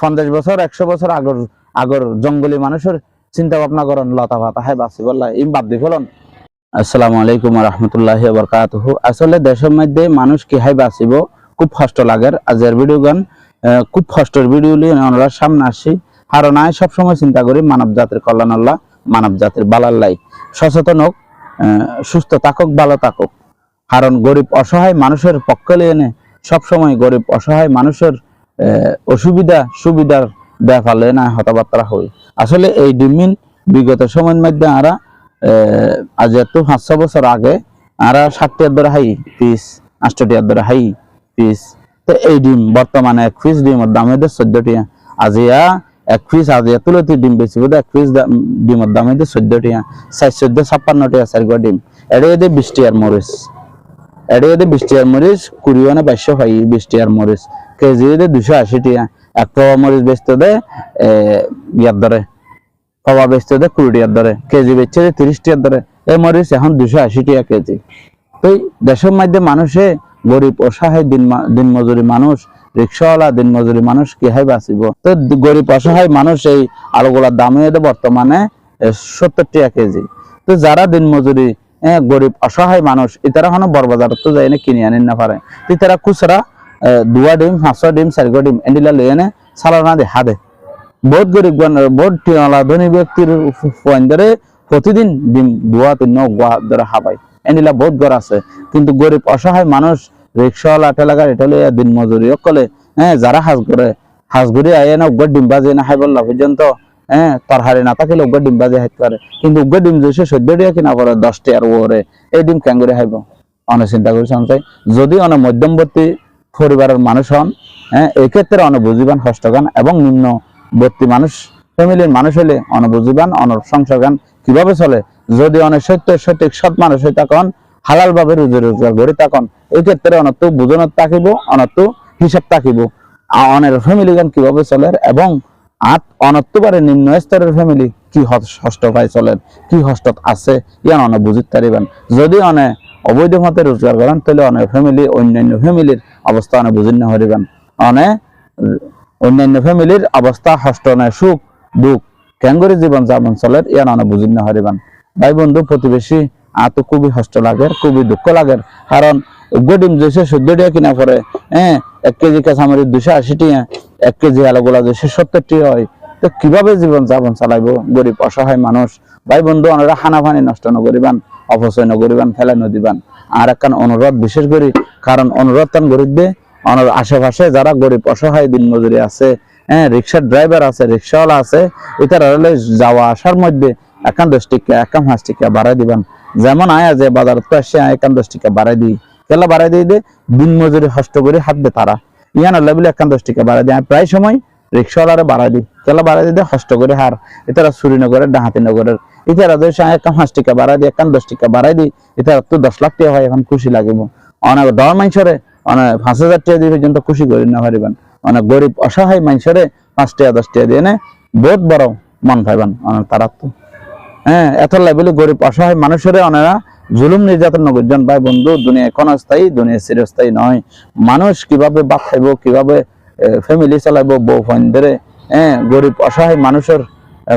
পঞ্চাশ বছর, একশো বছর আগর আগর জঙ্গলি মানুষের চিন্তা ভাবনা করেন লতা পাতা হাই বাঁচি বললা ইম বাদ দি ফেলন আসসালামু আলাইকুম রহমতুল্লাহ বরকাতুহ আসলে দেশের মধ্যে মানুষ কি হাই বাঁচিব? খুব কষ্ট লাগের আজের ভিডিও গান খুব কষ্টের ভিডিও নিয়ে আমরা সামনে আসি। কারণ আমি সবসময় চিন্তা করি, মানব জাতির কল্যাণ আল্লাহ, মানব জাতির বালাল্লাই সচেতন হোক সুস্থ থাকুক, ভালো থাকুক। কারণ গরিব অসহায় মানুষের পক্ষে এনে সবসময় গরিব অসহায় মানুষের অসুবিধা সুবিধার ব্যাপারে না হতাবার্তা হই আসলে এই ডিমিন বিগত সময়ের মধ্যে আরা আজ এত পাঁচ ছ বছর আগে আরা ষাটটিয়ার ধরে হাই পিস আষ্টটিয়ার ধরে হাই পিস তো এই ডিম বর্তমানে এক পিস ডিমের দাম এদের চোদ্দ টিয়া আজিয়া এক পিস আজিয়া তুলতি ডিম বেশি বোধ এক পিস ডিমের দাম এদের চোদ্দ টিয়া চার, চোদ্দ ছাপ্পান্ন টিয়া চারগো ডিম। এটা এদের বিশ টিয়ার মরিচ। এটা এদের বিশ টিয়ার মরিচ কুড়ি মানে বাইশশো পাই বিশ টিয়ার মরিচ। কেজি এদের দুশো আশি টিয়া এক পাওয়া মরিচ বেচতে দে ইয়ার ধরে পাওয়া বেচতে দে কুড়ি টিয়ার ধরে কেজি বেচছে যে তিরিশ টিয়ার ধরে এই মরিচ এখন দুশো আশি টিয়া কেজি। তো দেশের মধ্যে মানুষে গরিব অসহায় দিন মা- দিন মজুরি মানুষ রিক্সাওয়ালা দিন মজুরি মানুষ কি হয় বাঁচিব? তো গরিব অসহায় মানুষ এই আলুগুলার দাম বর্তমানে সত্তর টাকা কেজি। তো যারা দিন মজুরি হ্যাঁ, গরিব, অসহায় মানুষ, ইতারা হনো বড় বাজার তো যাই কিনে আনিন না পারে। তারা খুচরা দুয়া ডিম পাঁচশো ডিম চারিগো ডিম এন্ডিলা লই এনে সালানা দে। বহুত গরিব বহুত টিয়ালা ধনী ব্যক্তির ধরে প্রতিদিন ডিম দুয়া তিন গোয়া ধরে হাবাই এনিলা বহুত ঘর আছে। কিন্তু গরিব অসহায় মানুষ রিক্সাওয়ালা ঠেলাগাড়ি ঠেলে দিন মজুরি অকলে হ্যাঁ যারা হাজ করে হাজ ঘুরে আয় না উগ্র ডিম বাজে না হাই বললা পর্যন্ত হ্যাঁ তরহারি না থাকিলে উগ্র ডিম বাজে হাইতে পারে। কিন্তু উগ্র ডিম যদি চোদ্দ টাকা কিনা পরে দশ টাকার ওরে এই ডিম করে হাইব অনেক চিন্তা করি সঞ্চয় যদি অনেক মধ্যমবর্তী পরিবারের মানুষ হন হ্যাঁ এই ক্ষেত্রে অনেক বুঝিবান হস্তগান এবং নিম্নবর্তী মানুষ ফ্যামিলির মানুষ হলে অনেক বুঝিবান অনেক সংসার গান কীভাবে চলে? যদি অনেক সত্য, সঠিক সৎ মানুষ হয়ে তখন হালাল ভাবে রুজি রোজগার করে তখন এই ক্ষেত্রে অনত বুঝনত থাকিব অনত হিসাব থাকিব। অনের ফ্যামিলি গান কীভাবে চলে? এবং আত অনত্তপারে নিম্ন স্তরের ফ্যামিলি কি হস্ত পাই চলেন, কি হস্তত আছে, ইয়ান অনেক বুঝিত পারিবেন যদি অনে অবৈধ মতে রোজগার করেন তাহলে অনেক ফ্যামিলি অন্যান্য ফ্যামিলির অবস্থা অনেক বুঝিন না হরিবেন অনে অন্যান্য ফ্যামিলির অবস্থা হস্ত নয় সুখ, দুঃখ ক্যাঙ্গরি জীবন যাপন চলে ইয়ান অনেক বুঝিন না হরিবেন ভাই বন্ধু প্রতিবেশী আত খুবই হস্ত লাগে, খুবই দুঃখ লাগে কারণ গডিম দুইশো চোদ্দ টাকা কিনা পরে হ্যাঁ এক কেজি কাঁচামরিচ দুশো আশি এক কেজি আলোগুলা দুশো সত্তর টাকা হয়, তো কীভাবে জীবন যাপন চালাইবো? গরিব, অসহায় মানুষ, ভাই বন্ধু ওনারা হানা ফানি নষ্ট নকরিবান, অপচয় নকরিবান, ফেলাই নদিবান। আর একখান অনুরোধ বিশেষ করি, কারণ অনুরোধ টান গরিব দে অনার আশেপাশে যারা গরিব, অসহায় দিন মজুরি আছে হ্যাঁ রিক্সার ড্রাইভার আছে, রিক্সাওয়ালা আছে এটার হলে যাওয়া আসার মধ্যে একান দশ টিকা একান পাঁচ টিকা বাড়াই দিবেন। যেমন আয়া যে বাজার তো আসে একান দশ টিকা বাড়াই দিই। কেলা বাড়াই দিয়ে দে দিন মজুরি হস্ত করে হাত দে তারা। ইয়ান হলে বলে একান দশ টিকা দিয়ে। আমি প্রায় সময় রিক্সাওয়ালারে বাড়াই দিই। কেলা বাড়াই দিয়ে হস্ত করে হার। এটারা শ্রীনগরের ডাহাতি নগরের। এটারা যদি একান পাঁচ টিকা বাড়াই দিই একান দশ টিকা বাড়াই দিই এটা তো দশ লাখ টাকা হয়, এখন খুশি লাগিব। অনেক ডর মানুষরে, অনেক পাঁচ হাজার টাকা দিয়ে পর্যন্ত খুশি করি না পারিবেন। অনেক গরিব, অসহায় মানুষরে পাঁচ টাকা, দশ টাকা দিয়ে নে বহুত বড় মন পাইবেন অনেক তারা তো হ্যাঁ এত লেভেলে গরিব, অসহায় মানুষের অনেরা জুলুম নির্যাতন নগরজন ভাই বন্ধু, দুনিয়া ক্ষণস্থায়ী, দুনিয়া চিরস্থায়ী নয়। মানুষ কীভাবে বাপ খাইব, কীভাবে ফ্যামিলি চালাইব, বউ ধরে হ্যাঁ গরিব অসহায় মানুষের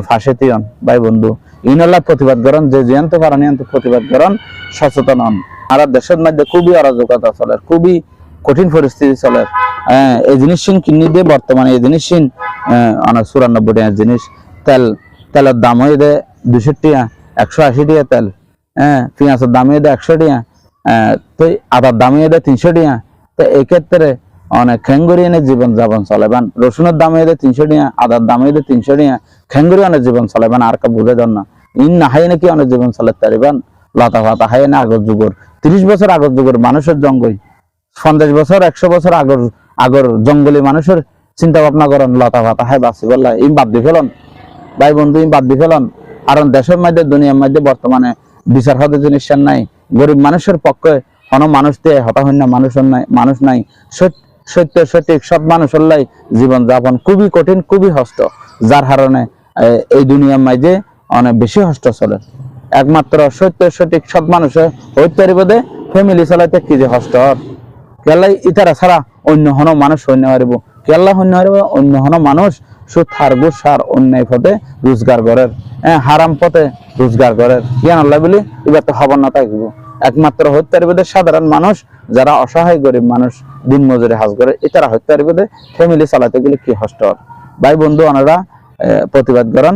ফাঁসে তিয়ন ভাই বন্ধু। ইনল্লাহ প্রতিবাদ করেন, যে জিয়ান্ত পারেন প্রতিবাদ করেন, সচেতন হন। আর দেশের মধ্যে খুবই অরাজকতা চলে, খুবই কঠিন পরিস্থিতি চলে। এই জিনিস কিনে দিয়ে বর্তমানে এই জিনিস অনেক চুরানব্বই টাকার জিনিস, তেল, তেলের দাম হয়ে দেয় দুশো টাকা, একশো আশি টাকা তেল। হ্যাঁ পেঁয়াজের দাম হয়ে দেয় একশো টাকা আহ, তো আদার দাম হয়ে দেয় তিনশো টাকা তো এই ক্ষেত্রে অনেক খেঙ্গুরি এনে জীবন যাপন চলাবেন রসুনের দাম হয়ে দেয় তিনশো টাকা আদার দাম হয়ে দেয় তিনশো টাকা খেঙ্গুরি অনেক জীবন চলাবেন আর কা বুঝে যান না। ইন না হাই নাকি অনেক জীবন চালাতে পারিবেন লতা ফাতা হাই না আগর যুগর। তিরিশ বছর আগর যুগর মানুষের জঙ্গল পঞ্চাশ বছর একশো বছর আগর আগর জঙ্গলি মানুষের চিন্তা ভাবনা করেন লতা ফাতা হাই বাঁচি বললা। ইম বাদ দি ফেলন। ভাই বন্ধু ইম বাদ দি ফেলন। কারণ দেশের মধ্যে দুনিয়ার মধ্যে বর্তমানে বিচার হতে জিনিস নাই, গরিব মানুষের পক্ষে কোনো মানুষ দিয়ে হতাহন্য মানুষ নাই মানুষ নাই। সত্য, সঠিক সৎ মানুষ হল্লাই জীবন যাপন খুবই কঠিন, খুবই হস্ত। যার কারণে এই দুনিয়ার মাঝে অনেক বেশি হস্ত চলে। একমাত্র সত্য, সঠিক সৎ মানুষে হইতে পারিব দে ফ্যামিলি চালাইতে কি যে হস্ত। হর কেলাই ইতারা ছাড়া অন্য হন মানুষ হইতে পারিব। কেল্লা হন্য অন্য হন মানুষ একমাত্র হত্যার সাধারণ মানুষ, যারা অসহায় গরিব মানুষ, দিন মজুরি হাজ করে এটারা হত্যার বিধে ফ্যামিলি চালাতে গেলে কি হস্ট। ভাই বন্ধু ওনারা প্রতিবাদ করেন।